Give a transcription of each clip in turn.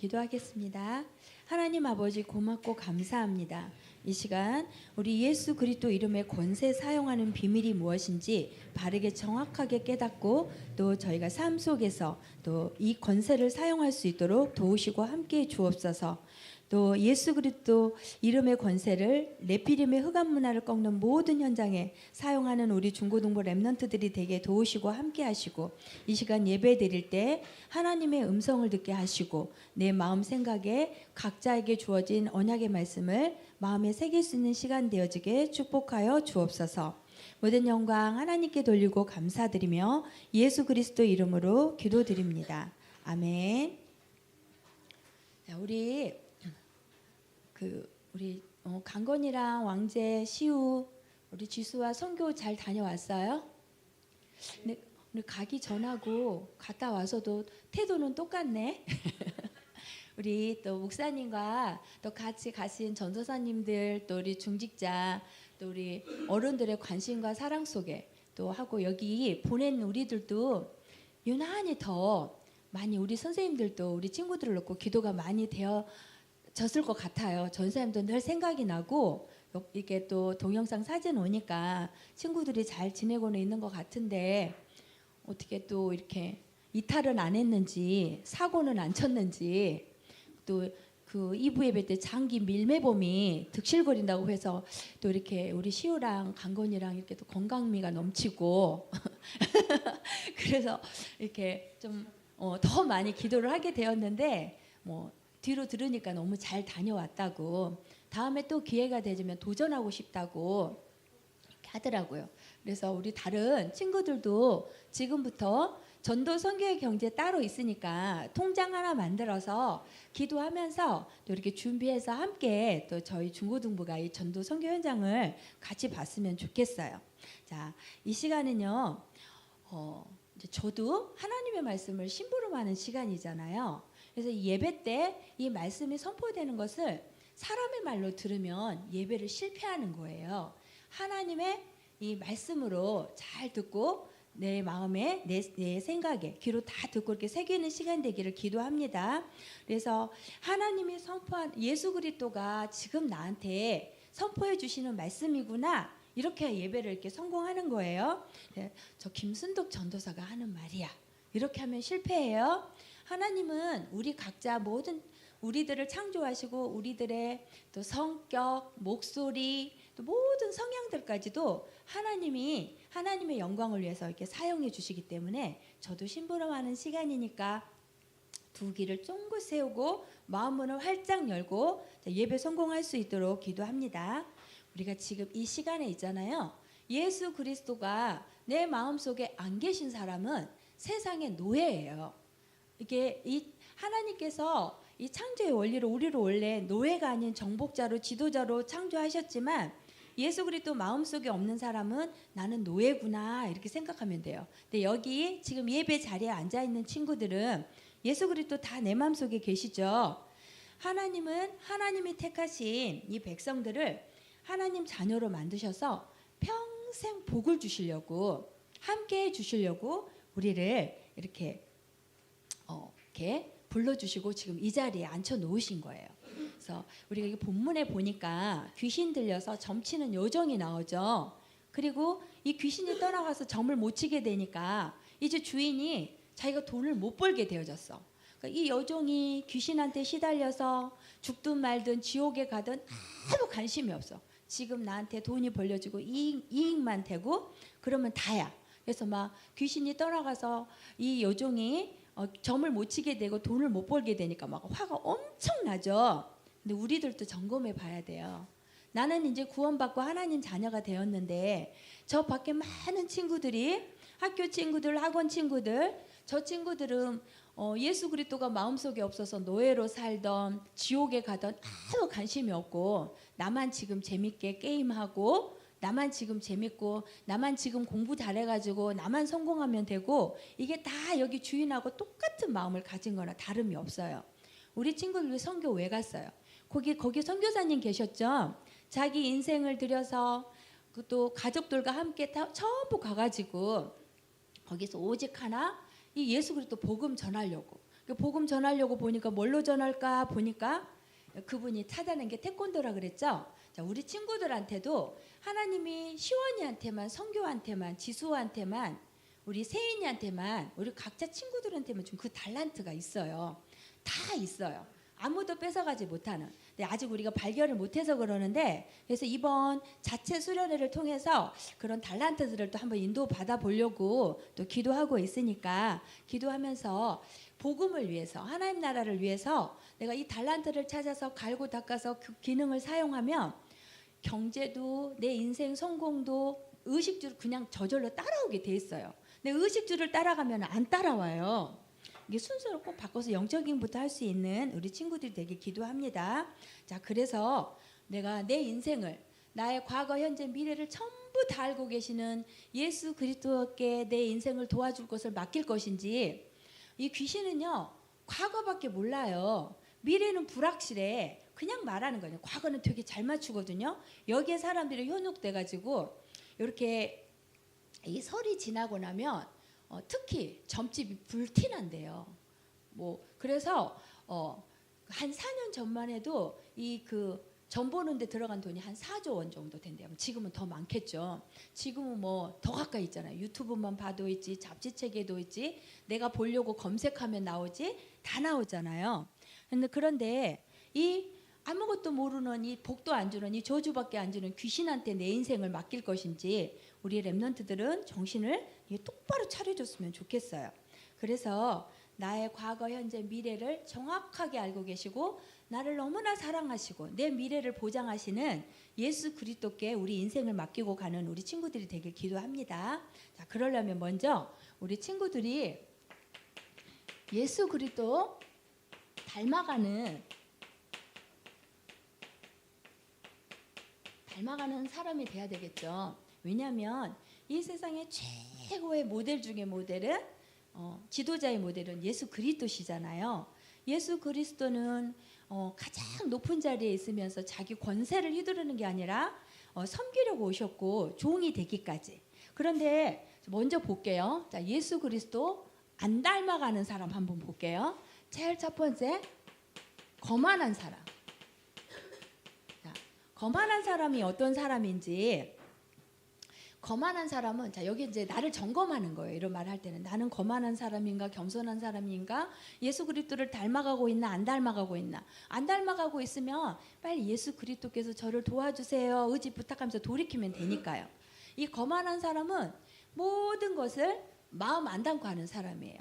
기도하겠습니다. 하나님 아버지 고맙고 감사합니다. 이 시간 우리 예수 그리스도 이름의 권세 사용하는 비밀이 무엇인지 바르게 정확하게 깨닫고 또 저희가 삶 속에서 또 이 권세를 사용할 수 있도록 도우시고 함께 주옵소서. 또 예수 그리스도 이름의 권세를 레피림의 흑암 문화를 꺾는 모든 현장에 사용하는 우리 중고등부 랩런트들이 되게 도우시고 함께 하시고 이 시간 예배 드릴 때 하나님의 음성을 듣게 하시고 내 마음 생각에 각자에게 주어진 언약의 말씀을 마음에 새길 수 있는 시간 되어지게 축복하여 주옵소서. 모든 영광 하나님께 돌리고 감사드리며 예수 그리스도 이름으로 기도드립니다. 아멘. 자, 우리 그 우리 어, 강건이랑 왕재, 시우, 우리 지수와 선교 잘 다녀왔어요? 근데 오늘 가기 전하고 갔다 와서도 태도는 똑같네. 우리 또 목사님과 또 같이 가신 전도사님들 또 우리 중직자 또 우리 어른들의 관심과 사랑 속에 또 하고 여기 보낸 우리들도 유난히 더 많이 우리 선생님들도 우리 친구들을 놓고 기도가 많이 되어 졌을 것 같아요. 전사님도 늘 생각이 나고 이게 또 동영상 사진 오니까 친구들이 잘 지내고는 있는 것 같은데 어떻게 또 이렇게 이탈은 안 했는지 사고는 안 쳤는지 또 그 이부 예배 때 장기 밀매범이 득실거린다고 해서 또 이렇게 우리 시우랑 강건이랑 이렇게 또 건강미가 넘치고 그래서 이렇게 좀더 많이 기도를 하게 되었는데 뭐 뒤로 들으니까 너무 잘 다녀왔다고 다음에 또 기회가 되면 도전하고 싶다고 하더라고요. 그래서 우리 다른 친구들도 지금부터 전도 선교의 경제 따로 있으니까 통장 하나 만들어서 기도하면서 또 이렇게 준비해서 함께 또 저희 중고등부가 이 전도 선교 현장을 같이 봤으면 좋겠어요. 자, 이 시간은요. 어, 저도 하나님의 말씀을 심부름하는 시간이잖아요. 그래서 이 예배 때 이 말씀이 선포되는 것을 사람의 말로 들으면 예배를 실패하는 거예요. 하나님의 이 말씀으로 잘 듣고 내 마음에 내, 내 생각에 귀로 다 듣고 이렇게 새기는 시간 되기를 기도합니다. 그래서 하나님이 선포한 예수 그리스도가 지금 나한테 선포해 주시는 말씀이구나. 이렇게 예배를 이렇게 성공하는 거예요. 네, 저 김순덕 전도사가 하는 말이야. 이렇게 하면 실패해요. 하나님은 우리 각자 모든 우리들을 창조하시고 우리들의 또 성격, 목소리, 또 모든 성향들까지도 하나님이 하나님의 영광을 위해서 이렇게 사용해 주시기 때문에 저도 심부름하는 시간이니까 두 귀를 쫑긋 세우고 마음 문을 활짝 열고 예배 성공할 수 있도록 기도합니다. 우리가 지금 이 시간에 있잖아요. 예수 그리스도가 내 마음속에 안 계신 사람은 세상의 노예예요. 이게 이 하나님께서 이 창조의 원리로 우리를 원래 노예가 아닌 정복자로 지도자로 창조하셨지만 예수 그리스도 마음속에 없는 사람은 나는 노예구나 이렇게 생각하면 돼요. 근데 여기 지금 예배 자리에 앉아 있는 친구들은 예수 그리스도 다 내 마음속에 계시죠. 하나님은 하나님이 택하신 이 백성들을 하나님 자녀로 만드셔서 평생 복을 주시려고 함께 해 주시려고 우리를 이렇게 어, 이렇게 불러주시고 지금 이 자리에 앉혀 놓으신 거예요. 그래서 우리가 이 본문에 보니까 귀신 들려서 점치는 요정이 나오죠. 그리고 이 귀신이 떠나가서 점을 못 치게 되니까 이제 주인이 자기가 돈을 못 벌게 되어졌어. 그러니까 이 여종이 귀신한테 시달려서 죽든 말든 지옥에 가든 아무 관심이 없어. 지금 나한테 돈이 벌려지고 이익, 이익만 되고 그러면 다야. 그래서 막 귀신이 떠나가서 이 여종이 어, 점을 못 치게 되고 돈을 못 벌게 되니까 막 화가 엄청 나죠. 근데 우리들도 점검해 봐야 돼요. 나는 이제 구원받고 하나님 자녀가 되었는데 저 밖에 많은 친구들이 학교 친구들, 학원 친구들, 저 친구들은 어, 예수 그리스도가 마음속에 없어서 노예로 살던 지옥에 가던 아무 관심이 없고 나만 지금 재밌게 게임하고 나만 지금 재밌고 나만 지금 공부 잘해가지고 나만 성공하면 되고 이게 다 여기 주인하고 똑같은 마음을 가진 거나 다름이 없어요. 우리 친구들 선교 왜 갔어요? 거기 거기 선교사님 계셨죠? 자기 인생을 들여서 그또 가족들과 함께 다, 전부 가가지고 거기서 오직 하나 이 예수 그리스도 복음 전하려고 그 복음 전하려고 보니까 뭘로 전할까 보니까 그분이 찾아낸 게 태권도라 그랬죠. 자, 우리 친구들한테도 하나님이 시원이한테만 성교한테만 지수한테만 우리 세인이한테만 우리 각자 친구들한테만 좀 그 달란트가 있어요. 다 있어요. 아무도 뺏어가지 못하는. 근데 아직 우리가 발견을 못해서 그러는데 그래서 이번 자체 수련회를 통해서 그런 달란트들을 또 한번 인도 받아 보려고 또 기도하고 있으니까 기도하면서 복음을 위해서 하나님 나라를 위해서 내가 이 달란트를 찾아서 갈고 닦아서 그 기능을 사용하면 경제도 내 인생 성공도 의식주를 그냥 저절로 따라오게 돼 있어요. 근데 의식주를 따라가면 안 따라와요. 이게 순서를 꼭 바꿔서 영적인부터 할 수 있는 우리 친구들이 되게 기도합니다. 자, 그래서 내가 내 인생을 나의 과거, 현재, 미래를 전부 다 알고 계시는 예수 그리스도께 내 인생을 도와줄 것을 맡길 것인지 이 귀신은요 과거밖에 몰라요. 미래는 불확실해. 그냥 말하는 거예요. 과거는 되게 잘 맞추거든요. 여기에 사람들이 현혹돼 가지고 이렇게 이 설이 지나고 나면 어, 특히 점집이 불티난대요. 뭐 그래서 어, 한 4년 전만 해도 이그전 보는데 들어간 돈이 한 4조 원 정도 된대요. 지금은 더 많겠죠. 지금은 뭐 더 가까이 있잖아요. 유튜브만 봐도 있지, 잡지책에도 있지, 내가 보려고 검색하면 나오지, 다 나오잖아요. 그런데 이 아무것도 모르는 이 복도 안이 저주밖에 안 주는 귀신한테 내 인생을 맡길 것인지 우리 랩런트들은 정신을 똑바로 차려줬으면 좋겠어요. 그래서 나의 과거, 현재, 미래를 정확하게 알고 계시고 나를 너무나 사랑하시고 내 미래를 보장하시는 예수 그리스도께 우리 인생을 맡기고 가는 우리 친구들이 되길 기도합니다. 자, 그러려면 먼저 우리 친구들이 예수 그리스도 닮아가는 닮아가는 사람이 돼야 되겠죠. 왜냐하면 이 세상의 최고의 모델 중에 모델은 어, 지도자의 모델은 예수 그리스도시잖아요. 예수 그리스도는 어, 가장 높은 자리에 있으면서 자기 권세를 휘두르는 게 아니라 어, 섬기려고 오셨고 종이 되기까지. 그런데 먼저 볼게요. 자, 예수 그리스도 안 닮아가는 사람 한번 볼게요. 제일 첫 번째 거만한 사람. 자, 거만한 사람이 어떤 사람인지 거만한 사람은 자 여기 이제 나를 점검하는 거예요. 이런 말 할 때는 나는 거만한 사람인가 겸손한 사람인가 예수 그리스도를 닮아가고 있나 안 닮아가고 있나 안 닮아가고 있으면 빨리 예수 그리스도께서 저를 도와주세요 의지 부탁하면서 돌이키면 되니까요. 이 거만한 사람은 모든 것을 마음 안 담고 하는 사람이에요.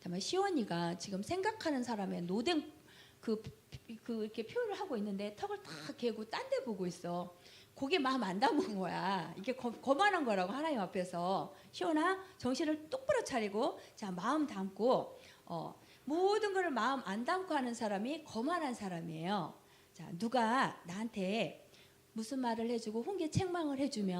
정말 시원이가 지금 생각하는 사람의 노댕 그, 그 이렇게 표현을 하고 있는데 턱을 다 개고 딴 데 보고 있어. 그게 마음 안 담은 거야. 이게 거, 거만한 거라고 하나님 앞에서 시원아 정신을 똑바로 차리고 자 마음 담고 어, 모든 것을 마음 안 담고 하는 사람이 거만한 사람이에요. 자 누가 나한테 무슨 말을 해주고 훈계 책망을 해주면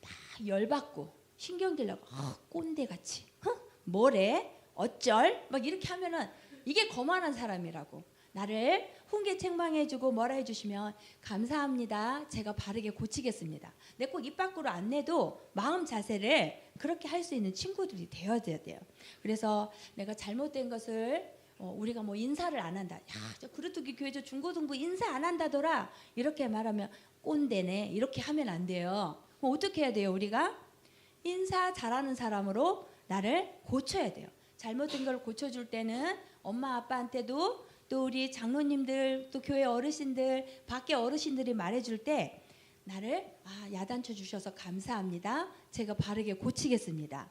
막 열받고 신경질나고 어, 꼰대같이 어? 뭐래 어쩔 막 이렇게 하면은 이게 거만한 사람이라고 나를 훈계 책망해주고 뭐라 해주시면 감사합니다. 제가 바르게 고치겠습니다. 내 꼭 입 밖으로 안 내도 마음 자세를 그렇게 할 수 있는 친구들이 되어야 돼요. 그래서 내가 잘못된 것을 어, 우리가 뭐 인사를 안 한다. 야, 저 그루트기 교회 저 중고등부 인사 안 한다더라. 이렇게 말하면 꼰대네. 이렇게 하면 안 돼요. 그럼 어떻게 해야 돼요, 우리가? 인사 잘하는 사람으로 나를 고쳐야 돼요. 잘못된 걸 고쳐줄 때는 엄마 아빠한테도 또 우리 장로님들 또 교회 어르신들 밖에 어르신들이 말해줄 때 나를 아, 야단쳐 주셔서 감사합니다. 제가 바르게 고치겠습니다.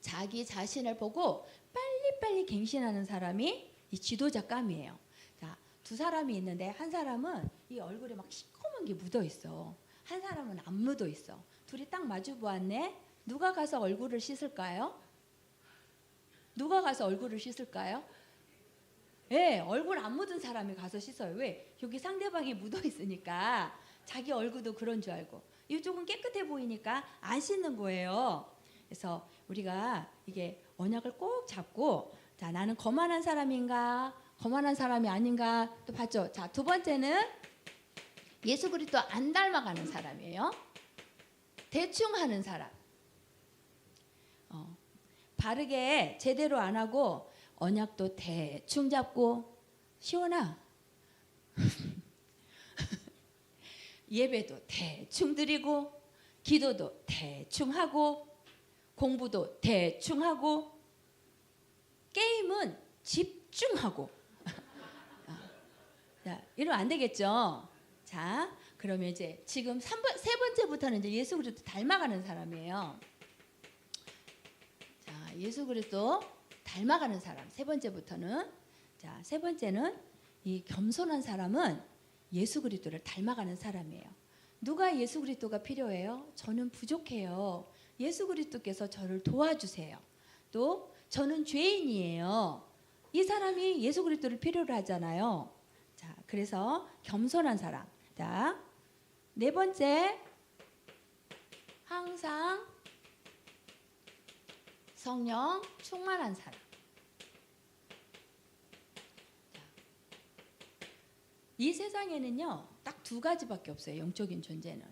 자기 자신을 보고 빨리빨리 갱신하는 사람이 이 지도자감이에요. 자, 두 사람이 있는데 한 사람은 이 얼굴에 막 시커먼 게 묻어 있어. 한 사람은 안 묻어 있어. 둘이 딱 마주 보았네. 누가 가서 얼굴을 씻을까요? 누가 가서 얼굴을 씻을까요? 예, 얼굴 안 묻은 사람이 가서 씻어요. 왜? 여기 상대방이 묻어 있으니까 자기 얼굴도 그런 줄 알고 이쪽은 깨끗해 보이니까 안 씻는 거예요. 그래서 우리가 이게 언약을 꼭 잡고 자 나는 거만한 사람인가 거만한 사람이 아닌가 또 봤죠. 자 두 번째는 예수 그리스도 안 닮아가는 사람이에요. 대충 하는 사람. 어, 바르게 제대로 안 하고 언약도 대충 잡고 시원아 예배도 대충 드리고 기도도 대충 하고 공부도 대충 하고 게임은 집중하고 아, 자, 이러면 안 되겠죠. 자, 그러면 이제 지금 3번, 세 번째부터는 이제 예수 그리스도 닮아가는 사람이에요. 자, 예수 그리스도 닮아가는 사람. 세 번째부터는 자, 세 번째는 이 겸손한 사람은 예수 그리스도를 닮아가는 사람이에요. 누가 예수 그리스도가 필요해요? 저는 부족해요. 예수 그리스도께서 저를 도와주세요. 또 저는 죄인이에요. 이 사람이 예수 그리스도를 필요로 하잖아요. 자, 그래서 겸손한 사람. 자, 네 번째 항상 성령 충만한 사람. 자, 이 세상에는요, 딱 두 가지밖에 없어요. 영적인 존재는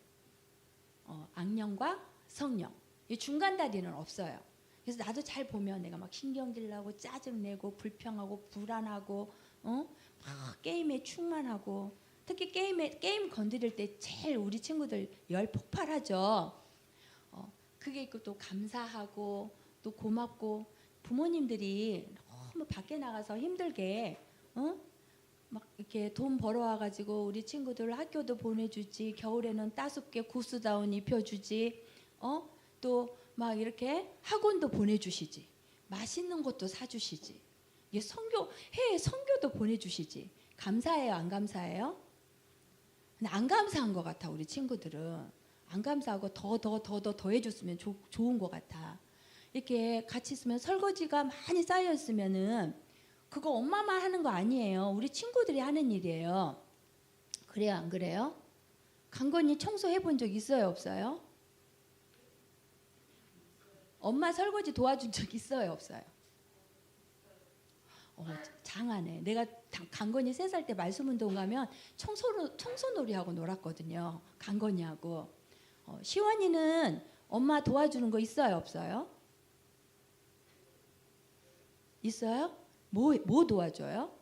어, 악령과 성령. 이 중간 다리는 없어요. 그래서 나도 잘 보면 내가 막 신경질 나고 짜증 내고 불평하고 불안하고 어? 막 게임에 충만하고 특히 게임에 게임 건드릴 때 제일 우리 친구들 열 폭발하죠. 어, 그게 있고 또 감사하고 또 고맙고 부모님들이 너무 밖에 나가서 힘들게 어? 막 이렇게 돈 벌어와 가지고 우리 친구들 학교도 보내주지 겨울에는 따숩게 구스다운 입혀주지 어? 또 막 이렇게 학원도 보내주시지 맛있는 것도 사주시지 이게 성교 해 성교도 보내주시지 감사해요 안 감사해요? 안 감사한 것 같아 우리 친구들은 안 감사하고 더 더 더 더 더 해줬으면 좋- 좋은 것 같아 이렇게 같이 있으면 설거지가 많이 쌓여 있으면은 그거 엄마만 하는 거 아니에요 우리 친구들이 하는 일이에요 그래요 안 그래요? 강건이 청소해 본 적 있어요 없어요? 엄마 설거지 도와준 적 있어요 없어요? 어, 장하네. 내가 당- 강건이 세 살 때 말씀 운동 가면 청소 청소놀이하고 놀았거든요. 강건이하고. 어, 시원이는 엄마 도와주는 거 있어요, 없어요? 있어요? 뭐, 뭐 도와줘요?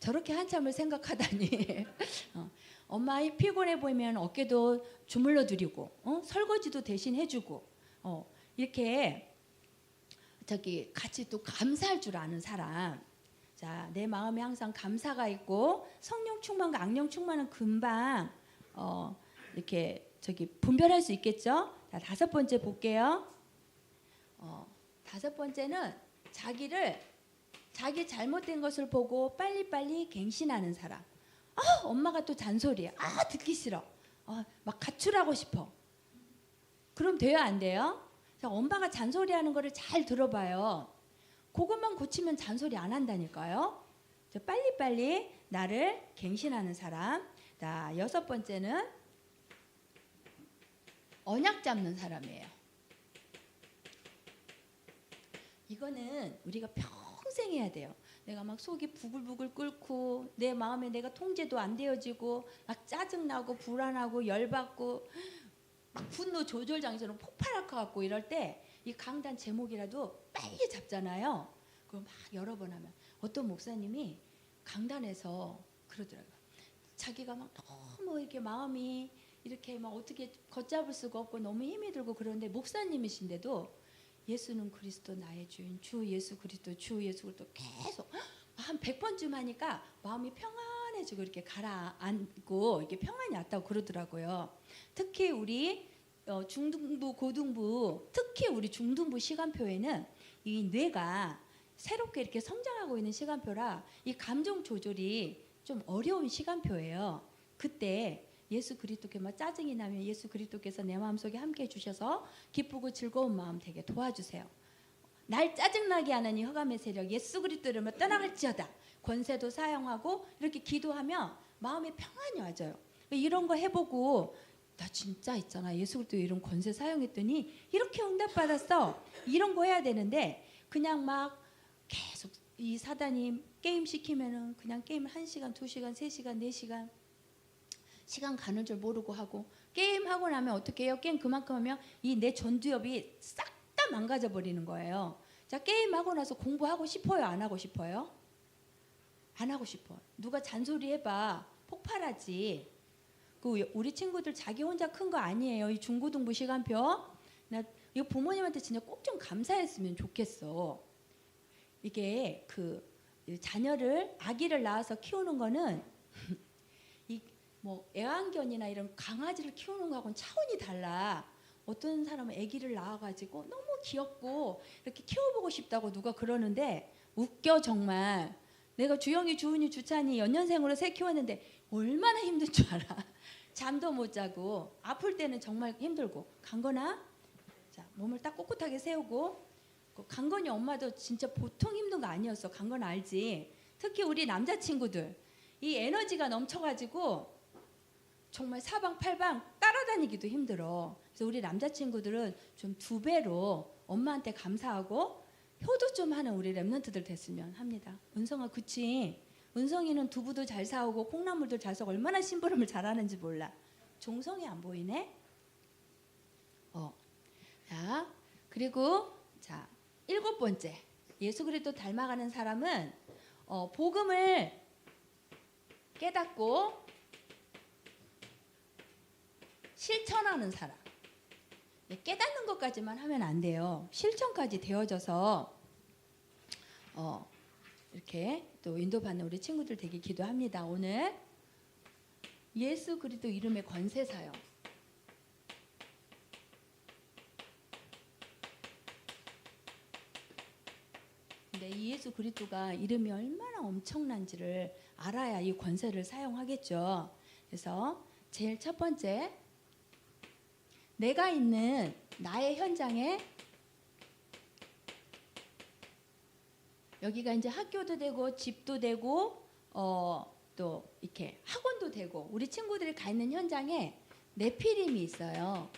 저렇게 한참을 생각하다니. 어, 엄마 피곤해 보이면 어깨도 주물러 드리고, 어? 설거지도 대신 해주고, 어, 이렇게 저기 같이 또 감사할 줄 아는 사람. 자, 내 마음에 항상 감사가 있고 성령 충만과 악령 충만은 금방 어, 이렇게 저기 분별할 수 있겠죠? 자, 다섯 번째 볼게요. 어, 다섯 번째는 자기를 자기 잘못된 것을 보고 빨리빨리 갱신하는 사람. 아, 엄마가 또 잔소리해. 아, 듣기 싫어. 아, 막 가출하고 싶어. 그럼 돼요, 안 돼요? 자, 엄마가 잔소리하는 거를 잘 들어봐요. 그것만 고치면 잔소리 안 한다니까요. 자, 빨리빨리 나를 갱신하는 사람. 자, 여섯 번째는 언약 잡는 사람이에요. 이거는 우리가 평생 해야 돼요. 내가 막 속이 부글부글 끓고 내 마음에 내가 통제도 안 되어지고 막 짜증나고 불안하고 열받고 막 분노 조절 장애처럼 폭발할 것 같고 이럴 때 이 강단 제목이라도 빨리 잡잖아요. 그럼 막 여러 번 하면 어떤 목사님이 강단에서 그러더라고요. 자기가 막 너무 이렇게 마음이 이렇게 막 어떻게 걷잡을 수가 없고 너무 힘이 들고 그런데 목사님이신데도 예수는 그리스도 나의 주인 주 예수 그리스도 주 예수 그리스도 계속 한 100번쯤 하니까 마음이 평안해지고 이렇게 가라앉고 이게 평안이 왔다고 그러더라고요. 특히 우리 어, 중등부 고등부 특히 우리 중등부 시간표에는 이 뇌가 새롭게 이렇게 성장하고 있는 시간표라 이 감정 조절이 좀 어려운 시간표예요. 그때 예수 그리스도께 막 짜증이 나면 예수 그리스도께서 내 마음속에 함께 해 주셔서 기쁘고 즐거운 마음 되게 도와주세요. 날 짜증나게 하는 이 흑암의 세력 예수 그리스도를 뭐 떠나갈지어다 권세도 사용하고 이렇게 기도하면 마음에 평안이 와져요. 이런 거 해보고 나 진짜 있잖아 예수 그리스도 이런 권세 사용했더니 이렇게 응답 받았어 이런 거 해야 되는데 그냥 막 계속 이 사단이 게임 시키면은 그냥 게임 한 시간 두 시간 세 시간 네 시간 시간 가는 줄 모르고 하고 게임 하고 나면 어떻게 해요? 게임 그만큼 하면 이 내 전두엽이 싹 다 망가져 버리는 거예요. 자 게임 하고 나서 공부하고 싶어요? 안 하고 싶어요? 안 하고 싶어. 누가 잔소리 해봐 폭발하지. 그 우리 친구들 자기 혼자 큰 거 아니에요. 이 중고등부 시간표. 나 이거 부모님한테 진짜 꼭 좀 감사했으면 좋겠어. 이게 그 자녀를 아기를 낳아서 키우는 거는 이 뭐 애완견이나 이런 강아지를 키우는 거하고는 차원이 달라. 어떤 사람은 아기를 낳아가지고 너무 귀엽고 이렇게 키워보고 싶다고 누가 그러는데 웃겨 정말. 내가 주영이, 주은이, 주찬이 연년생으로 새 키웠는데 얼마나 힘든 줄 알아. 잠도 못 자고 아플 때는 정말 힘들고 강건아, 자 몸을 딱 꼿꼿하게 세우고 그 강건이 엄마도 진짜 보통 힘든 거 아니었어. 강건 알지? 특히 우리 남자 친구들 이 에너지가 넘쳐가지고 정말 사방팔방 따라다니기도 힘들어. 그래서 우리 남자 친구들은 좀 두 배로 엄마한테 감사하고 효도 좀 하는 우리 랩런트들 됐으면 합니다. 은성아, 그치? 은성이는 두부도 잘 사오고 콩나물도 잘 사고 얼마나 심부름을 잘하는지 몰라. 종성이 안 보이네. 어, 자 그리고 자 일곱 번째 예수 그리스도 닮아가는 사람은 어, 복음을 깨닫고 실천하는 사람. 예, 깨닫는 것까지만 하면 안 돼요. 실천까지 되어져서 어, 이렇게 또 인도받는 우리 친구들 되게 기도합니다. 오늘 예수 그리스도 이름의 권세 사역. 근데 이 예수 그리스도가 이름이 얼마나 엄청난지를 알아야 이 권세를 사용하겠죠. 그래서 제일 첫 번째 내가 있는 나의 현장에 여기가 이제 학교도 되고 집도 되고 어, 또 이렇게 학원도 되고 우리 친구들이 가 있는 현장에 내피림이 있어요.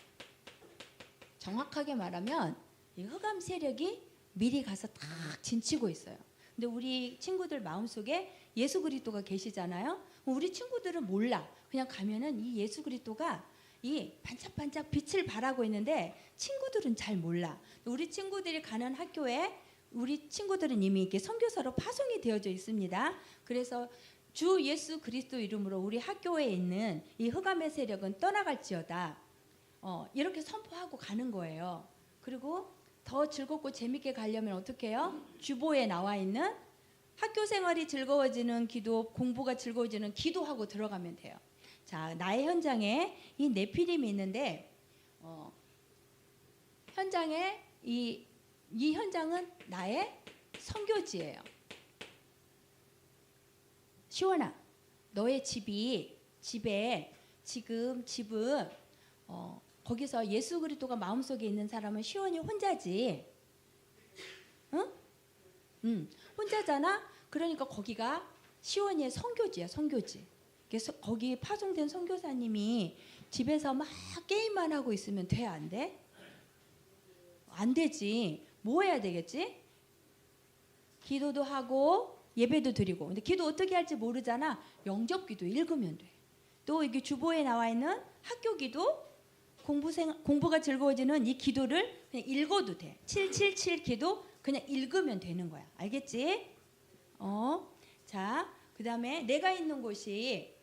정확하게 말하면 이 흑암 세력이 미리 가서 탁 진치고 있어요. 근데 우리 친구들 마음속에 예수 그리스도가 계시잖아요. 우리 친구들은 몰라. 그냥 가면은 이 예수 그리스도가 이 반짝반짝 빛을 발하고 있는데 친구들은 잘 몰라. 우리 친구들이 가는 학교에 우리 친구들은 이미 이렇게 선교사로 파송이 되어져 있습니다. 그래서 주 예수 그리스도 이름으로 우리 학교에 있는 이 흑암의 세력은 떠나갈지어다. 어, 이렇게 선포하고 가는 거예요. 그리고 더 즐겁고 재밌게 가려면 어떻게 해요? 주보에 나와 있는 학교 생활이 즐거워지는 기도, 공부가 즐거워지는 기도하고 들어가면 돼요. 자, 나의 현장에 이 네피림이 있는데 어, 현장에 이, 이 현장은 나의 선교지예요. 시원아, 너의 집이 집에 지금 집은 어, 거기서 예수 그리스도가 마음속에 있는 사람은 시원이 혼자지. 응? 응, 혼자잖아. 그러니까 거기가 시원이의 선교지야, 선교지. 그래서 거기 파송된 선교사님이 집에서 막 게임만 하고 있으면 돼, 안 돼? 안 되지. 뭐 해야 되겠지? 기도도 하고 예배도 드리고. 근데 기도 어떻게 할지 모르잖아. 영접 기도 읽으면 돼. 또 이게 주보에 나와 있는 학교 기도 공부 생 공부가 즐거워지는 이 기도를 그냥 읽어도 돼. 777 기도 그냥 읽으면 되는 거야. 알겠지? 어. 자, 그다음에 내가 있는 곳이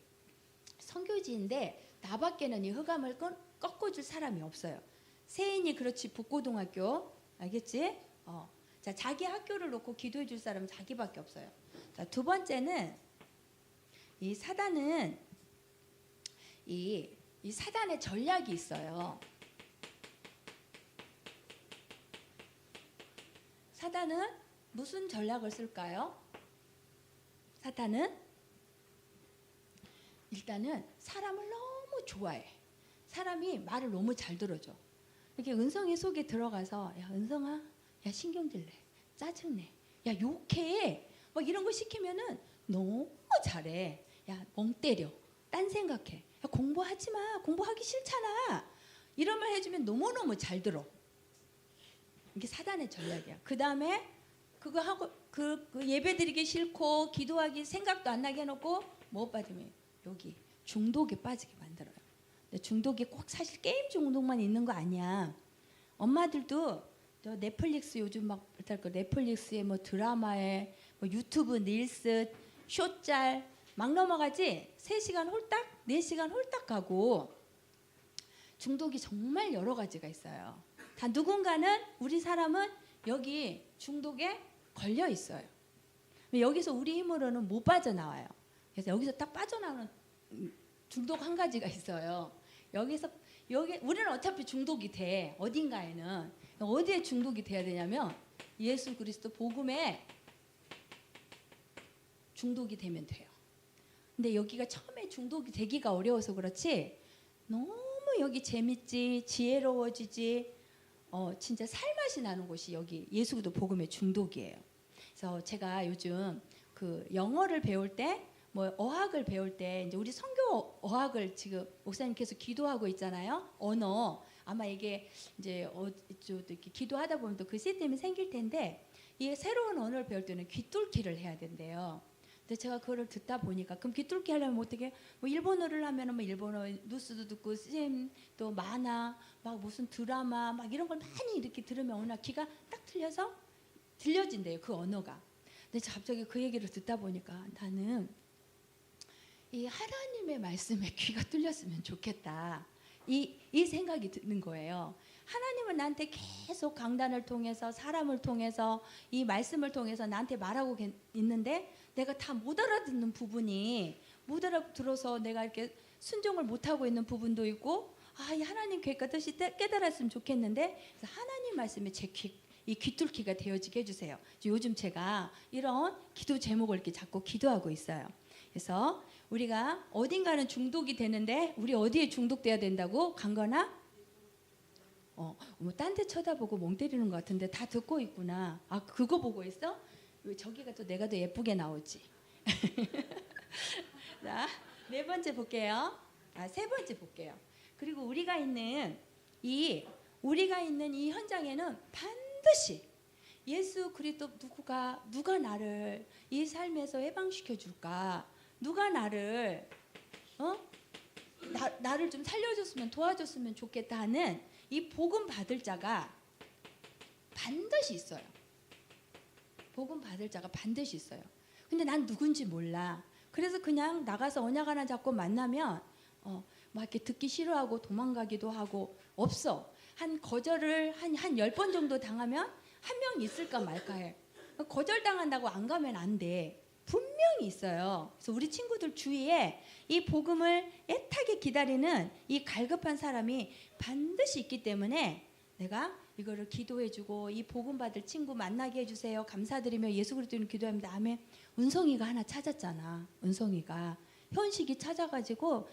성교지인데 나밖에는 이 흑암을 꺾어 줄 사람이 없어요. 세인이 그렇지 북고등학교 알겠지? 어. 자, 자기 학교를 놓고 기도해 줄 사람은 자기밖에 없어요. 자, 두 번째는 이 사단은 이, 이 사단의 전략이 있어요. 사단은 무슨 전략을 쓸까요? 사탄은 일단은 사람을 너무 좋아해. 사람이 말을 너무 잘 들어줘. 이렇게 은성이 속에 들어가서 야 은성아, 야 신경질내, 짜증내, 야 욕해, 막 이런 거 시키면은 너무 잘해. 야 멍 때려, 딴 생각해. 야 공부하지 마, 공부하기 싫잖아. 이런 말 해주면 너무 너무 잘 들어. 이게 사단의 전략이야. 그 다음에 그거 하고 그, 그 예배 드리기 싫고 기도하기 생각도 안 나게 해놓고 뭐 받으면 여기 중독에 빠지게 만들어요. 근데 중독이 꼭 사실 게임 중독만 있는 거 아니야. 엄마들도 저 넷플릭스 요즘 막그 넷플릭스에 뭐 드라마에 뭐 유튜브 릴스 쇼짤 막 넘어가지 3시간 홀딱 4시간 홀딱 가고 중독이 정말 여러 가지가 있어요. 다 누군가는 우리 사람은 여기 중독에 걸려 있어요. 여기서 우리 힘으로는 못 빠져나와요. 그래서 여기서 딱 빠져나오는 음, 중독 한 가지가 있어요. 여기서 여기 우리는 어차피 중독이 돼 어딘가에는 어디에 중독이 돼야 되냐면 예수 그리스도 복음에 중독이 되면 돼요. 근데 여기가 처음에 중독이 되기가 어려워서 그렇지 너무 여기 재밌지 지혜로워지지 어 진짜 살맛이 나는 곳이 여기 예수 그리스도 복음의 중독이에요. 그래서 제가 요즘 그 영어를 배울 때 뭐 어학을 배울 때 이제 우리 성교 어학을 지금 목사님께서 기도하고 있잖아요. 언어 아마 이게 이제 어, 저, 이렇게 기도하다 보면 또 그 시스템이 생길 텐데 이 새로운 언어를 배울 때는 귀뚫기를 해야 된대요. 근데 제가 그거를 듣다 보니까 그럼 귀뚫기 하려면 어떻게 뭐 일본어를 하면은 뭐 일본어 뉴스도 듣고 쌤 또 만화 막 무슨 드라마 막 이런 걸 많이 이렇게 들으면 어느 날 귀가 딱 틀려서 들려진대요 그 언어가. 근데 갑자기 그 얘기를 듣다 보니까 나는 이 하나님의 말씀에 귀가 뚫렸으면 좋겠다. 이, 이 생각이 드는 거예요. 하나님은 나한테 계속 강단을 통해서 사람을 통해서 이 말씀을 통해서 나한테 말하고 계- 있는데 내가 다 못 알아듣는 부분이 못 알아들어서 내가 이렇게 순종을 못 하고 있는 부분도 있고 아, 이 하나님 계획과 뜻이 깨- 깨달았으면 좋겠는데 하나님 말씀에 제 귀, 이 귀뚫기가 되어지게 해주세요. 요즘 제가 이런 기도 제목을 이렇게 자꾸 기도하고 있어요. 그래서 우리가 어딘가는 중독이 되는데 우리 어디에 중독돼야 된다고 강거나 어, 뭐 딴 데 쳐다보고 멍 때리는 것 같은데 다 듣고 있구나. 아 그거 보고 있어? 왜 저기가 또 내가 더 예쁘게 나오지? 자, 네 번째 볼게요. 아, 세 번째 볼게요. 그리고 우리가 있는 이 우리가 있는 이 현장에는 반드시 예수 그리스도 누구가 누가 나를 이 삶에서 해방시켜 줄까? 누가 나를 어? 나, 나를 좀 살려줬으면 도와줬으면 좋겠다 하는 이 복음 받을 자가 반드시 있어요. 복음 받을 자가 반드시 있어요. 근데 난 누군지 몰라. 그래서 그냥 나가서 언약 하나 잡고 만나면 어, 막 이렇게 듣기 싫어하고 도망가기도 하고 없어. 한 거절을 한 한 열 번 정도 당하면 한 명 있을까 말까 해. 거절 당한다고 안 가면 안 돼. 분명히 있어요. 그래서 우리 친구들 주위에 이 복음을 애타게 기다리는 이 갈급한 사람이 반드시 있기 때문에 내가 이거를 기도해주고 이 복음 받을 친구 만나게 해주세요. 감사드리며 예수 그리스도는 기도합니다. 아멘. 은성이가 하나 찾았잖아. 은성이가 현식이 찾아가지고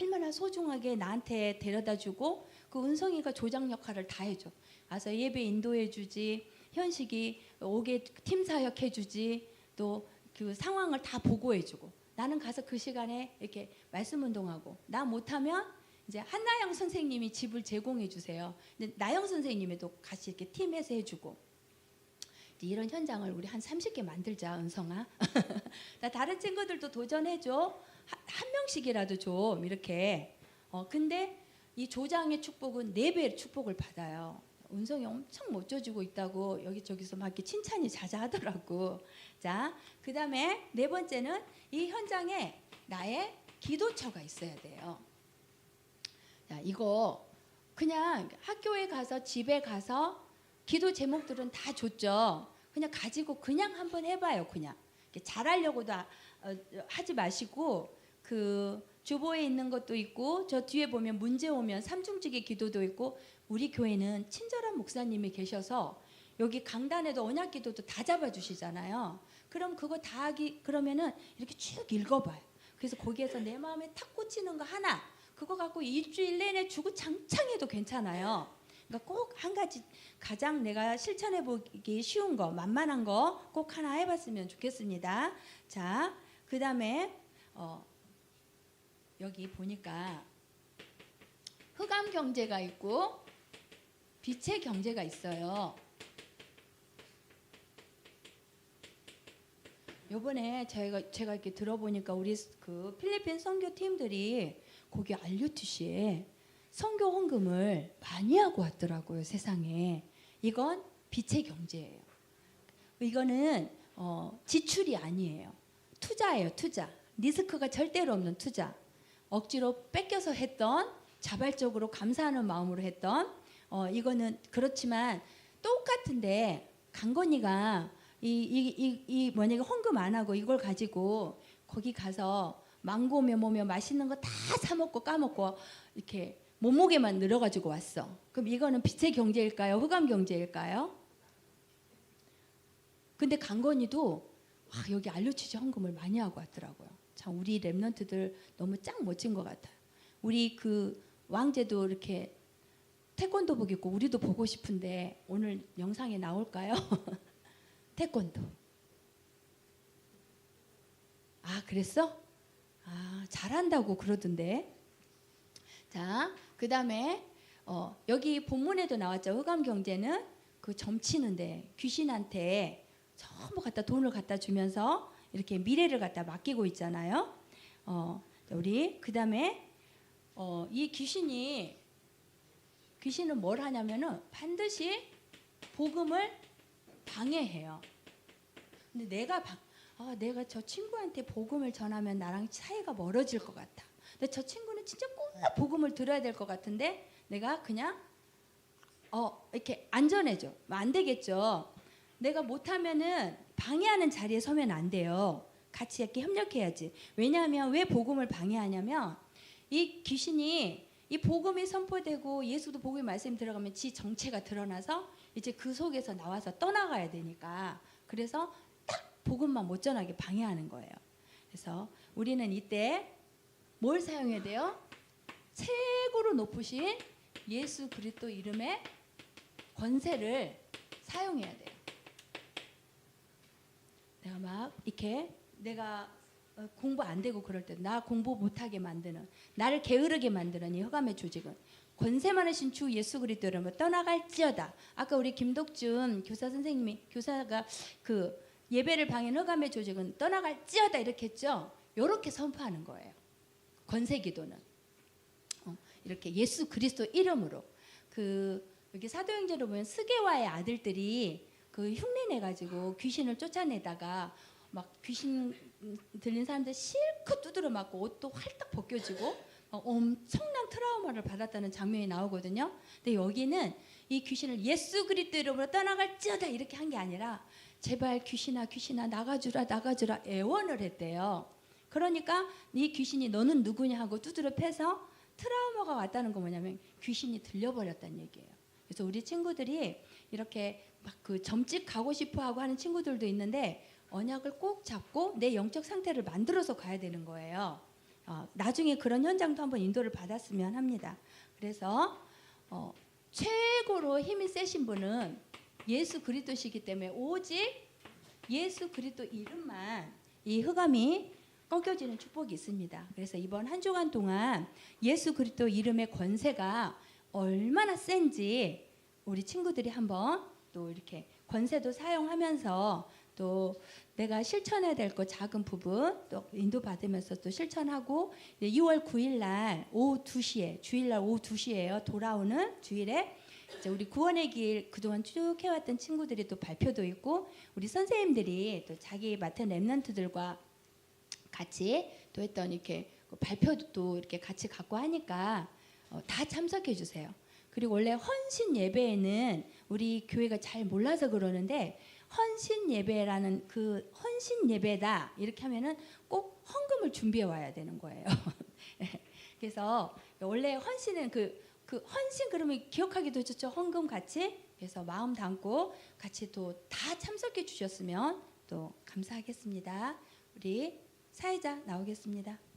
얼마나 소중하게 나한테 데려다주고 그 은성이가 조장 역할을 다 해줘. 와서 예배 인도해주지. 현식이 오게 팀 사역해주지. 또 그 상황을 다 보고해주고. 나는 가서 그 시간에 이렇게 말씀 운동하고 나 못하면 이제 한나영 선생님이 집을 제공해 주세요. 근데 나영 선생님에도 같이 이렇게 팀에서 해주고 이런 현장을 우리 한 30개 만들자 은성아. 나 다른 친구들도 도전해 줘. 한, 한 명씩이라도 좀 이렇게. 어 근데 이 조장의 축복은 네 배의 축복을 받아요. 은성이 엄청 멋져지고 있다고 여기저기서 막 이렇게 칭찬이 자자하더라고. 자, 그 다음에 네 번째는 이 현장에 나의 기도처가 있어야 돼요. 자, 이거 그냥 학교에 가서 집에 가서 기도 제목들은 다 줬죠. 그냥 가지고 그냥 한번 해봐요. 그냥 잘하려고도 아- 어, 하지 마시고 그 주보에 있는 것도 있고 저 뒤에 보면 문제 오면 삼중직의 기도도 있고 우리 교회는 친절한 목사님이 계셔서 여기 강단에도 언약 기도도 다 잡아 주시잖아요. 그럼 그거 다 하기 그러면은 이렇게 쭉 읽어 봐요. 그래서 거기에서 내 마음에 탁 꽂히는 거 하나 그거 갖고 일주일 내내 주고 장창해도 괜찮아요. 그러니까 꼭 한 가지 가장 내가 실천해 보기 쉬운 거 만만한 거 꼭 하나 해봤으면 좋겠습니다. 자, 그 다음에 어, 여기 보니까 흑암 경제가 있고 빛의 경제가 있어요. 요번에 제가 제가 이렇게 들어보니까 우리 그 필리핀 선교 팀들이 거기 알류트시에 선교 헌금을 많이 하고 왔더라고요 세상에. 이건 빛의 경제예요. 이거는 어, 지출이 아니에요. 투자예요, 투자. 리스크가 절대로 없는 투자. 억지로 뺏겨서 했던 자발적으로 감사하는 마음으로 했던 어, 이거는 그렇지만 똑같은데 강건이가 이이이 이 만약에 헌금 안 하고 이걸 가지고 거기 가서 망고며 뭐며 맛있는 거 다 사 먹고 까먹고 이렇게 몸무게만 늘어가지고 왔어. 그럼 이거는 빛의 경제일까요? 흑암 경제일까요? 근데 강건이도 아, 여기 알루치즈 헌금을 많이 하고 왔더라고요. 참 우리 랩런트들 너무 짱 멋진 것 같아요. 우리 그 왕제도 이렇게 태권도복 입고 우리도 보고 싶은데 오늘 영상에 나올까요? 태권도. 아 그랬어? 아 잘한다고 그러던데. 자 그 다음에 어, 여기 본문에도 나왔죠. 흑암 경제는 그 점치는데 귀신한테 전부 갖다 돈을 갖다 주면서 이렇게 미래를 갖다 맡기고 있잖아요. 어, 우리 그 다음에 어, 이 귀신이 귀신은 뭘 하냐면은 반드시 복음을 방해해요. 근데 내가 방, 아, 내가 저 친구한테 복음을 전하면 나랑 사이가 멀어질 것 같아. 근데 저 친구는 진짜 꼭 복음을 들어야 될 것 같은데 내가 그냥 어 이렇게 안전해져. 안 되겠죠. 내가 못하면은 방해하는 자리에 서면 안 돼요. 같이 이렇게 협력해야지. 왜냐하면 왜 복음을 방해하냐면 이 귀신이 이 복음이 선포되고 예수도 복음의 말씀 들어가면 지 정체가 드러나서 이제 그 속에서 나와서 떠나가야 되니까 그래서 딱 복음만 못 전하게 방해하는 거예요. 그래서 우리는 이때 뭘 사용해야 돼요? 최고로 높으신 예수 그리스도 이름의 권세를 사용해야 돼요. 내가 막 이렇게 내가 어, 공부 안 되고 그럴 때 나 공부 못하게 만드는 나를 게으르게 만드는 이 흑암의 조직은 권세 많으신 주 예수 그리스도 이름으로 떠나갈지어다. 아까 우리 김덕준 교사 선생님이 교사가 그 예배를 방해한 흑암의 조직은 떠나갈지어다 이렇게 했죠. 이렇게 선포하는 거예요. 권세 기도는 어, 이렇게 예수 그리스도 이름으로 그 여기 사도행전을 보면 스게와의 아들들이 그 흉내 내 가지고 귀신을 쫓아내다가 막 귀신 들린 사람들 실컷 두드려 맞고 옷도 활딱 벗겨지고 막 엄청난 트라우마를 받았다는 장면이 나오거든요. 근데 여기는 이 귀신을 예수 그리스도 이름으로 떠나갈지어다 이렇게 한 게 아니라 제발 귀신아 귀신아 나가주라 나가주라 애원을 했대요. 그러니까 이 귀신이 너는 누구냐 하고 두드려 패서 트라우마가 왔다는 거 뭐냐면 귀신이 들려버렸다는 얘기예요. 그래서 우리 친구들이 이렇게 막 그 점집 가고 싶어 하고 하는 친구들도 있는데 언약을 꼭 잡고 내 영적 상태를 만들어서 가야 되는 거예요. 어, 나중에 그런 현장도 한번 인도를 받았으면 합니다. 그래서 어, 최고로 힘이 세신 분은 예수 그리스도시기 때문에 오직 예수 그리스도 이름만 이 흑암이 꺾여지는 축복이 있습니다. 그래서 이번 한 주간 동안 예수 그리스도 이름의 권세가 얼마나 센지 우리 친구들이 한번 또 이렇게 권세도 사용하면서 또 내가 실천해야 될거 작은 부분 또 인도 받으면서 또 실천하고 6월 9일 날 오후 2시에 주일 날 오후 2시에요. 돌아오는 주일에 우리 구원의 길 그동안 쭉 해왔던 친구들이 또 발표도 있고 우리 선생님들이 또 자기 맡은 랩런트들과 같이 또 했던 이렇게 그 발표도 또 이렇게 같이 갖고 하니까 어, 다 참석해 주세요. 그리고 원래 헌신 예배에는 우리 교회가 잘 몰라서 그러는데 헌신 예배라는 그 헌신 예배다 이렇게 하면은 꼭 헌금을 준비해 와야 되는 거예요. 그래서 원래 헌신은 그, 그 헌신 그러면 기억하기도 좋죠. 헌금 같이 그래서 마음 담고 같이 또 다 참석해 주셨으면 또 감사하겠습니다. 우리 사회자 나오겠습니다.